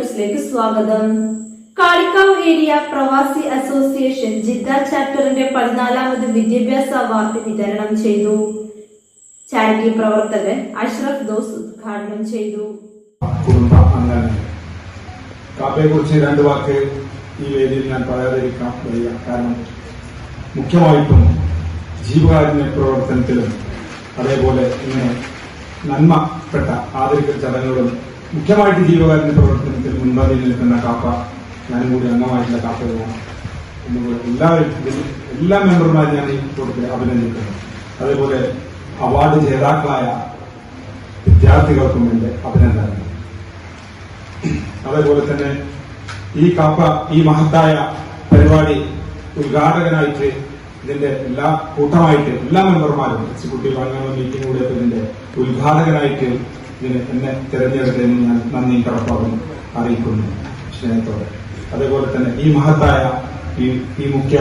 ന്യൂസിലേക്ക് സ്വാഗതം. Kalikavu area Pravasi association Jeddah ചാപ്റ്ററിന്റെ പതിനാലാമത് വിദ്യാഭ്യാസ അവാർഡ് വിതരണം ചെയ്തു. ചാരിറ്റി പ്രവർത്തകൻ അഷ്റഫ് ദോസ് ഉദ്ഘാടനം ചെയ്തു. കുടുംബ അംഗങ്ങൾ. രണ്ട് വാക്ക് ഈ വേദിയിൽ ഞാൻ പറയാതിരിക്കാൻ വലിയ കാരണം. മുഖ്യമായിട്ടും ജീവകാരുണ്യ പ്രവർത്തനത്തിലും അതേപോലെ ഇങ്ങനെ നന്മപ്പെട്ട ആദരിക്കൽ ചടങ്ങുകളും മുഖ്യമായിട്ട് ജീവകാരുണ്യ പ്രവർത്തനത്തിൽ മുൻപന്തിയിൽ നിൽക്കുന്ന കാപ്പ ഞാനും കൂടി അംഗമായിട്ടുള്ള കാപ്പയാണ് എല്ലാവരും എല്ലാ മെമ്പർമാരും ഞാൻ ഈ കൂട്ടത്തിൽ അഭിനന്ദിക്കുന്നു. അതേപോലെ അവാർഡ് ജേതാക്കളായ വിദ്യാർത്ഥികൾക്കും എന്റെ അഭിനന്ദനങ്ങൾ. അതേപോലെ തന്നെ ഈ കാപ്പ ഈ മഹത്തായ പരിപാടി ഉദ്ഘാടകനായിട്ട് ഇതിന്റെ എല്ലാ കൂട്ടമായിട്ട് എല്ലാ മെമ്പർമാരും എക്സിക്യൂട്ടീവ് അംഗങ്ങളും മീറ്റിംഗ് കൂടിയപ്പോൾ ഇതിന്റെ ഉദ്ഘാടകനായിട്ട് ഇതിന് എന്നെ തിരഞ്ഞെടുത്തതിന് ഞാൻ നന്ദി കടപ്പാടും അറിയിക്കുന്നു സ്നേഹത്തോടെ. അതേപോലെ തന്നെ ഈ മഹത്തായ ഈ ഈ മുഖ്യ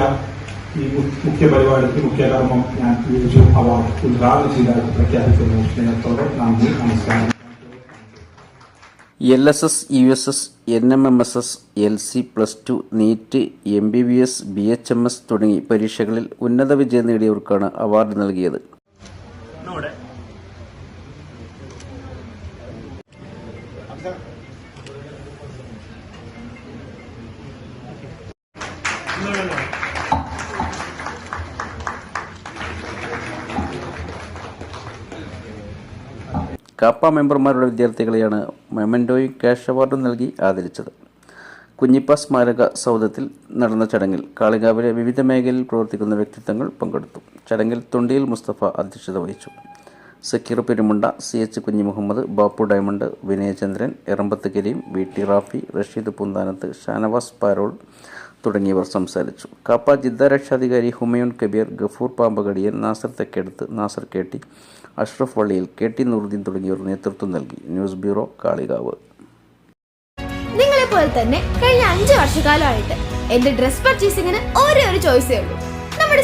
ഈ മുഖ്യ പരിപാടിക്ക് മുഖ്യ കർമ്മം ഞാൻ വിളിച്ചു അവാർഡ് ഉദ്ഘാടനം ചെയ്തതായിട്ട് പ്രഖ്യാപിക്കുന്നു സ്നേഹത്തോടെ. നന്ദി നമസ്കാരം. L S S U S S N M M S S L C plus two NEET M B B S B H M S തുടങ്ങി പരീക്ഷകളിൽ ഉന്നത വിജയം നേടിയവർക്കാണ് അവാർഡ് നൽകിയത്. കാപ്പ മെമ്പർമാരുടെ വിദ്യാർത്ഥികളെയാണ് മെമന്റോയും ക്യാഷ് അവാർഡും നൽകി ആദരിച്ചത്. കുഞ്ഞിപ്പ സ്മാരക സൗധത്തിൽ നടന്ന ചടങ്ങിൽ കാളികാവിലെ വിവിധ മേഖലയിൽ പ്രവർത്തിക്കുന്ന വ്യക്തിത്വങ്ങൾ പങ്കെടുത്തു. ചടങ്ങിൽ തൊണ്ടിയിൽ മുസ്തഫ അധ്യക്ഷത വഹിച്ചു. Zakir Perumunda C H Kunhi Muhammad Bappu diamond Vinayachandran Erambath Karim V T Rafi Rasheed Punthanath Shanavas Parol തുടങ്ങിയവർ സംസാരിച്ചു. കാപ്പ ജിദ്ദ രക്ഷാധികാരി ഹുമയൂൺ കബീർ ഗഫൂർ പാമ്പകടിയൻ നാസർ തെക്കെടുത്ത് നാസർ കേട്ടി അഷ്റഫ് വള്ളിയിൽ കെ ടി നൂറുദ്ദീൻ തുടങ്ങിയവർ നേതൃത്വം നൽകി. News bureau Kalikavu. നിങ്ങളെപ്പോലെ തന്നെ കഴിഞ്ഞ അഞ്ചു വർഷക്കാലമായിട്ട് എന്റെ ഡ്രസ് പർച്ചേസിംഗിന് ഒരു ചോയ്സേ ഉള്ളൂ. നമ്മുടെ